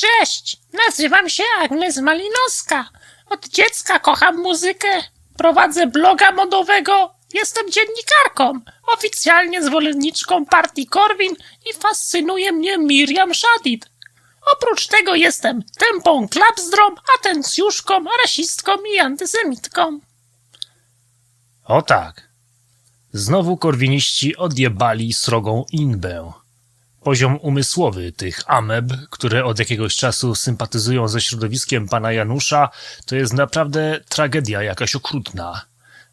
Cześć, nazywam się Agnes Malinowska. Od dziecka kocham muzykę. Prowadzę bloga modowego. Jestem dziennikarką, oficjalnie zwolenniczką partii Korwin i fascynuje mnie Miriam Shadid. Oprócz tego jestem tępą klapzdrą, atencjuszką, rasistką i antysemitką. O tak. Znowu korwiniści odjebali srogą inbę. Poziom umysłowy tych ameb, które od jakiegoś czasu sympatyzują ze środowiskiem pana Janusza, to jest naprawdę tragedia jakaś okrutna.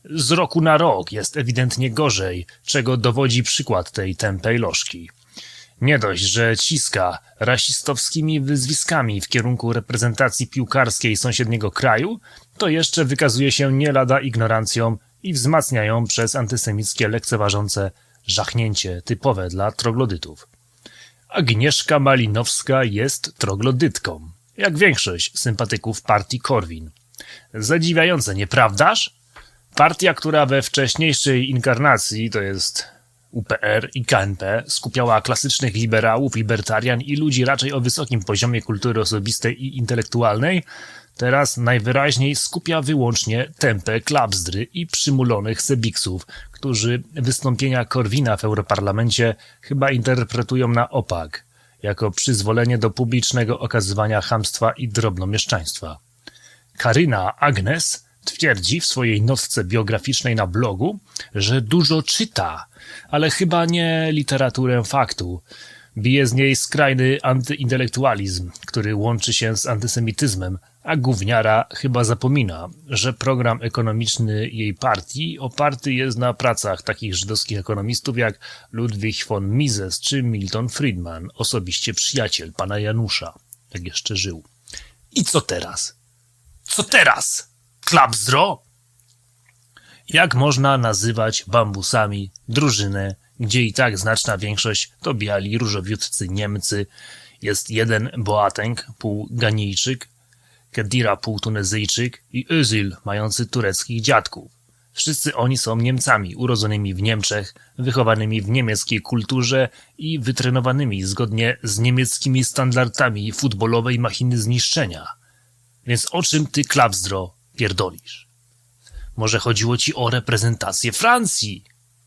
Z roku na rok jest ewidentnie gorzej, czego dowodzi przykład tej tępej lożki. Nie dość, że ciska rasistowskimi wyzwiskami w kierunku reprezentacji piłkarskiej sąsiedniego kraju, to jeszcze wykazuje się nie lada ignorancją i wzmacniają przez antysemickie lekceważące żachnięcie typowe dla troglodytów. Agnieszka Malinowska jest troglodytką, jak większość sympatyków partii Korwin. Zadziwiające, nieprawdaż? Partia, która we wcześniejszej inkarnacji, to jest UPR i KNP, skupiała klasycznych liberałów, libertarian i ludzi raczej o wysokim poziomie kultury osobistej i intelektualnej, teraz najwyraźniej skupia wyłącznie tępe klapzdry i przymulonych sebiksów, którzy wystąpienia Korwina w Europarlamencie chyba interpretują na opak, jako przyzwolenie do publicznego okazywania chamstwa i drobnomieszczaństwa. Karyna Agnes twierdzi w swojej notce biograficznej na blogu, że dużo czyta, ale chyba nie literaturę faktu. Bije z niej skrajny antyintelektualizm, który łączy się z antysemityzmem, a gówniara chyba zapomina, że program ekonomiczny jej partii oparty jest na pracach takich żydowskich ekonomistów jak Ludwig von Mises czy Milton Friedman, osobiście przyjaciel pana Janusza, jak jeszcze żył. I co teraz? Co teraz? Klapzdro? Jak można nazywać bambusami drużynę, gdzie i tak znaczna większość to biali, różowiutcy Niemcy, jest jeden Boateng, pół Ganijczyk, Kedira pół Tunezyjczyk i Özil mający tureckich dziadków. Wszyscy oni są Niemcami, urodzonymi w Niemczech, wychowanymi w niemieckiej kulturze i wytrenowanymi zgodnie z niemieckimi standardami futbolowej machiny zniszczenia. Więc o czym ty, klapzdro, pierdolisz? Może chodziło ci o reprezentację Francji?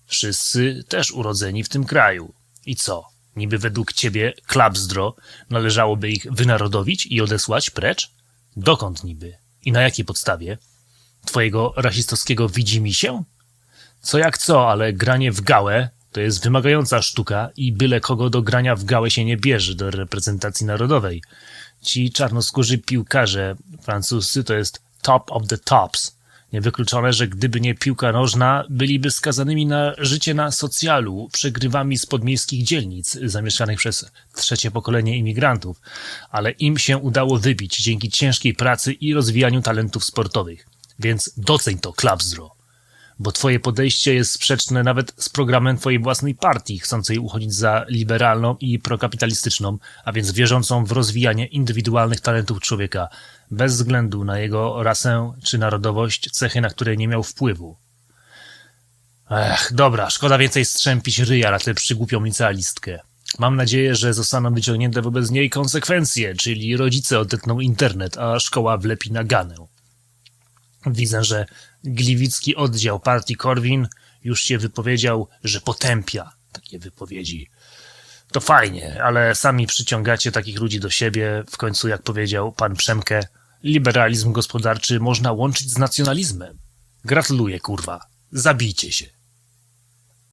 Wszyscy też urodzeni w tym kraju. I co? Niby według ciebie, klapzdro, należałoby ich wynarodowić i odesłać precz? Dokąd niby? I na jakiej podstawie? Twojego rasistowskiego widzi mi się? Co jak co, ale granie w gałę to jest wymagająca sztuka i byle kogo do grania w gałę się nie bierze do reprezentacji narodowej. Ci czarnoskórzy piłkarze francuscy to jest top of the tops. Niewykluczone, że gdyby nie piłka nożna, byliby skazanymi na życie na socjalu, przegrywami z podmiejskich dzielnic zamieszkanych przez trzecie pokolenie imigrantów, ale im się udało wybić dzięki ciężkiej pracy i rozwijaniu talentów sportowych. Więc doceń to, klapzdro. Bo twoje podejście jest sprzeczne nawet z programem twojej własnej partii, chcącej uchodzić za liberalną i prokapitalistyczną, a więc wierzącą w rozwijanie indywidualnych talentów człowieka, bez względu na jego rasę czy narodowość, cechy, na które nie miał wpływu. Ech, dobra, szkoda więcej strzępić ryja na tę przygłupią licealistkę. Mam nadzieję, że zostaną wyciągnięte wobec niej konsekwencje, czyli rodzice odetną internet, a szkoła wlepi na ganę. Widzę, że gliwicki oddział partii Korwin już się wypowiedział, że potępia takie wypowiedzi. To fajnie, ale sami przyciągacie takich ludzi do siebie. W końcu, jak powiedział pan Przemkę, liberalizm gospodarczy można łączyć z nacjonalizmem. Gratuluję, kurwa. Zabijcie się.